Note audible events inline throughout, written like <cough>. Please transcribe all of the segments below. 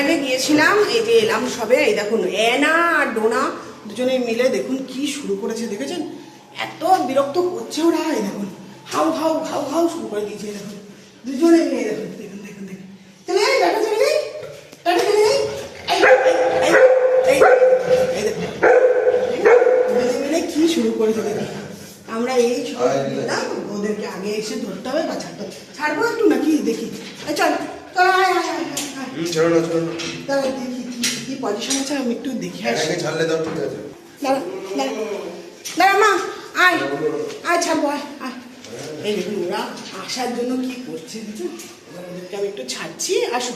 নবায়নে গিয়েছিলাম এই যে এলাম সবে এই দেখুন এনা আর ডোনা দুজনে মিলে দেখুন কি শুরু করেছে দেখেছেন? এত বিরক্ত করছে ওরা এই দেখুন হাউ হাউ হাউ হাউ শুরু করে দিয়েছে দেখুন দুজনে মিলে দেখুন চলে চলে কি শুরু করেছে আমরা এই সব ওদেরকে আগে এসে ধরতে হবে বা ছাড়তে হবে। ছাড়বো একটু নাকি দেখি। চল। ছেড়ো না ছেড়ো না। দাঁড়া দেখি কি পজিশন আছে? আমি একটু দেখে আসি। একে ছাড়লে দাও ঠিক আছে। দাঁড়া দাঁড়া। দাঁড়া মা আয়। আয় ছাড়বো আয় আয়। এই দেখুন ওরা আসার জন্য কি করছে ওদেরকে আমি একটু ছাড়ছি। আসো।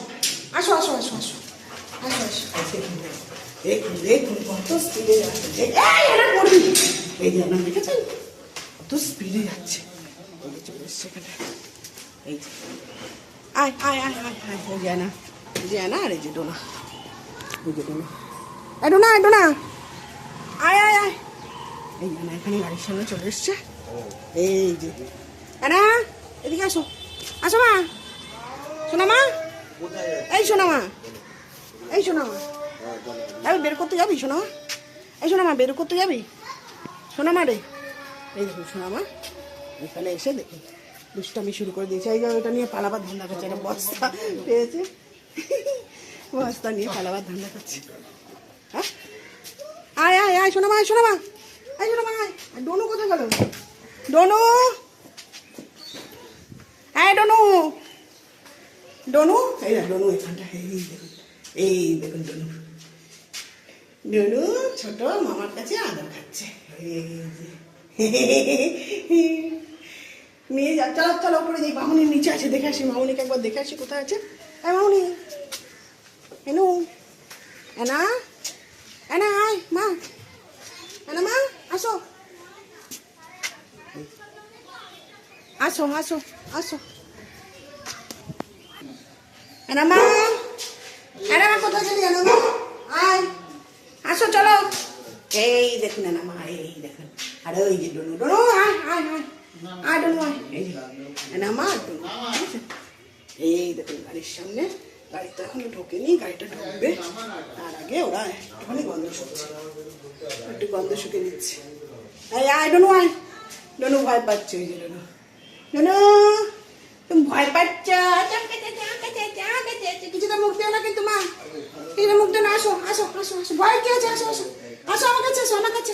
আসো আসো আসো আসো। আসো আসো। দেখুন দেখুন কত স্পিডে যাচ্ছে। এরা করবি? এই যে আপনার দেখেছেন? কত স্পিডে যাচ্ছে। এখানে এই আয় আয় আয় আয় আয় এই যে না এই যে না আর এই যে ডোনা এই যে ডোনা এই ডোনা এই ডোনা আয় আয় আয় এই না এখানে গাড়ির সামনে চলে এসছে। এই যে। না এদিকে আসো। আসো, মা। শোনা মা। এই শোনা মা। এই শোনা মা। যাবি বের করতে যাবি শোনা মা? এই শোনা মা, বের করতে যাবি? শোনা মা রে। এই দেখুন শোনা মা। এখানে এসে দেখুন দুষ্টামি শুরু করে দিয়েছে। এই যে ওটা নিয়ে পালাবার ধান্দা করছে একটা বস্তা পেয়েছে। বস্তা নিয়ে পালাবার ধান্দা করছে। হ্যাঁ? আয় আয় আয় শোনা মা আয় শোনা মা আয় শোনা মা আয় ডনু কোথায় গেল? ডনু? আয় ডোনু। ডনু? এই ডনু এখানটা। এই দেখুন এই দেখুন ডনু। ডনু ছোট মামার কাছে আদর খাচ্ছে। এই <laughs> নিয়ে যা চলো চলো উপরে যাই মামুনির নিচে আছে, দেখে আসি। মামুনিকে একবার দেখে আসি কোথায় আছে। হ্যাঁ মামুনি। এনু এনা এনা আয়, মা। এনা মা, আসো। আসো আসো আসো। এনা মা। এনা মা, কোথায় গেলি এনা মা, আয়। আসো, চলো। এই দেখুন এনা মা, এই দেখুন। আরে, ওই যে ডনু ডনু, আয় আয় আয়। আয় ডনু আয় এই? এই গাড়ির সামনে গাড়িটা এখনও গাড়িটা ঢুকবে। তার আগে ওরা গন্ধ শুকছে একটু গন্ধ নিচ্ছে। এই ডনু ভয় ওই তুমি ভয় পাচ্ছ। কিছুটা মুখ না কিন্তু মা মুখ না? আসো আসো আসো আসো। ভয় কি আছে? আসো আসো। আসো, আমার কাছে আসো, আমার কাছে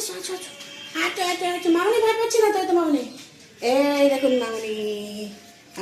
আচ্ছা আচ্ছা মামনি ভয় পাচ্ছি না তো?